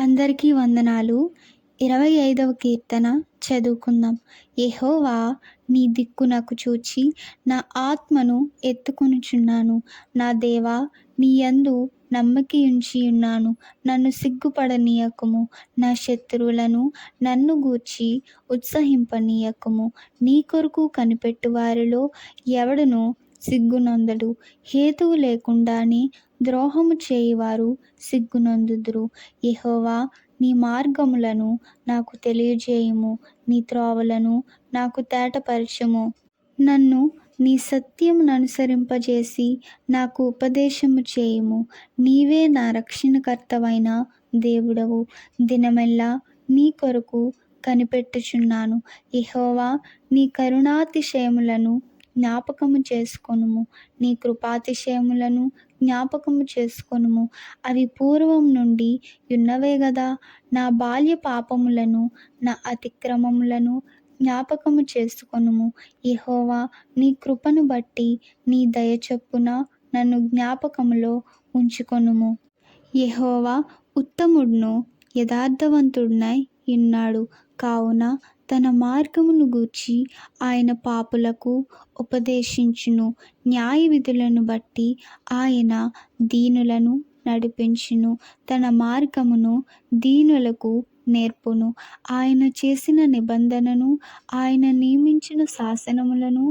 అందరికీ వందనాలు. ఇరవై ఐదవ కీర్తన చదువుకుందాం. ఎహోవా నీ దిక్కు నాకు చూచి నా ఆత్మను ఎత్తుకొనుచున్నాను. నా దేవా నీ యందు నమ్మకియుంచి ఉన్నాను నన్ను సిగ్గుపడనీయకము. నా శత్రువులను నన్ను గూర్చి ఉత్సహింపనీయకము. నీ కొరకు కనిపెట్టు వారిలో ఎవడను సిగ్గునందడు హేతువు లేకుండానే ద్రోహము చేయువారు సిగ్గునందుదురు. యెహోవా నీ మార్గములను నాకు తెలియజేయుము. నీ త్రోవలను నాకు తేటపరచము. నన్ను నీ సత్యమును అనుసరింపజేసి నాకు ఉపదేశము చేయుము. నీవే నా రక్షణకర్తవైన దేవుడవు. దినమెల్లా నీ కొరకు కనిపెట్టుచున్నాను. ఇహోవా నీ కరుణాతిశయములను జ్ఞాపకము చేసుకొనుము. నీ కృపాతిశయములను జ్ఞాపకము చేసుకొనుము. అవి పూర్వం నుండి యున్నవే గదా. నా బాల్య పాపములను నా అతిక్రమములను జ్ఞాపకము చేసుకొనుము. యెహోవా నీ కృపను బట్టి నీ దయ చొప్పున నన్ను జ్ఞాపకములో ఉంచుకొనుము. యహోవా ఉత్తముడును యథార్థవంతుడునై విన్నాడు. కావున తన మార్గమును గూర్చి ఆయన పాపులకు ఉపదేశించును. న్యాయ విధులను బట్టి ఆయన దీనులను నడిపించును. తన మార్గమును దీనులకు నేర్పును. ఆయన చేసిన నిబంధనను ఆయన నియమించిన శాసనములను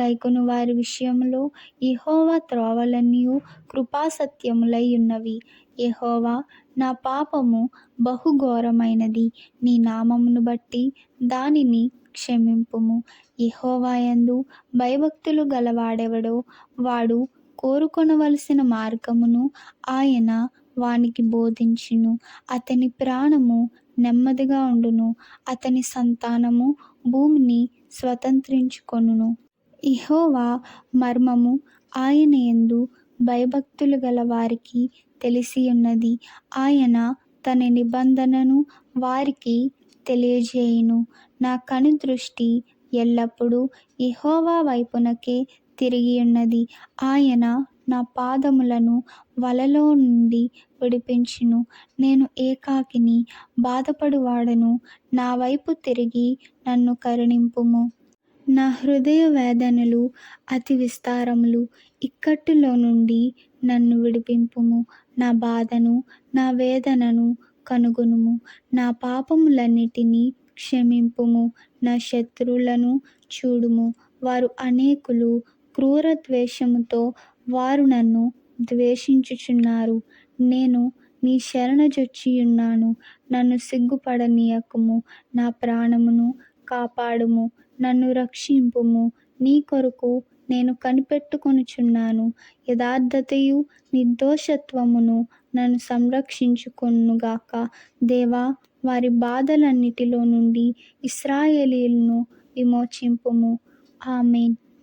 గైకొను వారి విషయంలో యెహోవా త్రోవలన్నీ కృపాసత్యములై ఉన్నవి. యెహోవా నా పాపము బహుఘోరమైనది. నీ నామమును బట్టి దానిని క్షమింపుము. యెహోవా యందు భయభక్తులు గలవాడెవడో వాడు కోరుకొనవలసిన మార్గమును ఆయన వానికి బోధించును. అతని ప్రాణము నెమ్మదిగా ఉండును. అతని సంతానము భూమిని స్వతంత్రించుకొనును. యెహోవా మర్మము ఆయన యందు భయభక్తులు గల వారికి తెలిసియున్నది. ఆయన తన నిబంధనను వారికి తెలియజేయును. నా కనుదృష్టి ఎల్లప్పుడూ యెహోవా వైపునకే తిరిగియున్నది. ఆయన నా పాదములను వలలో నుండి విడిపించును. నేను ఏకాకిని బాధపడువాడను. నా వైపు తిరిగి నన్ను కరుణింపుము. నా హృదయ వేదనలు అతి విస్తారములు. ఇక్కట్టులో నుండి నన్ను విడిపింపుము. నా బాధను నా వేదనను కనుగొనుము. నా పాపములన్నిటినీ క్షమింపుము. నా శత్రువులను చూడుము. వారు అనేకులు క్రూర ద్వేషముతో వారు నన్ను ద్వేషించుచున్నారు. నేను నీ శరణుజొచ్చియున్నాను నన్ను సిగ్గుపడనీయకుము. నా ప్రాణమును కాపాడుము. నన్ను రక్షింపుము. నీ కొరకు నేను కనిపెట్టుకొనుచున్నాను. యథార్థతయు నిర్దోషత్వమును నన్ను సంరక్షించుకొనుగాక. దేవా వారి బాధలన్నిటిలో నుండి ఇస్రాయేలీలను విమోచింపుము. ఆమెన్.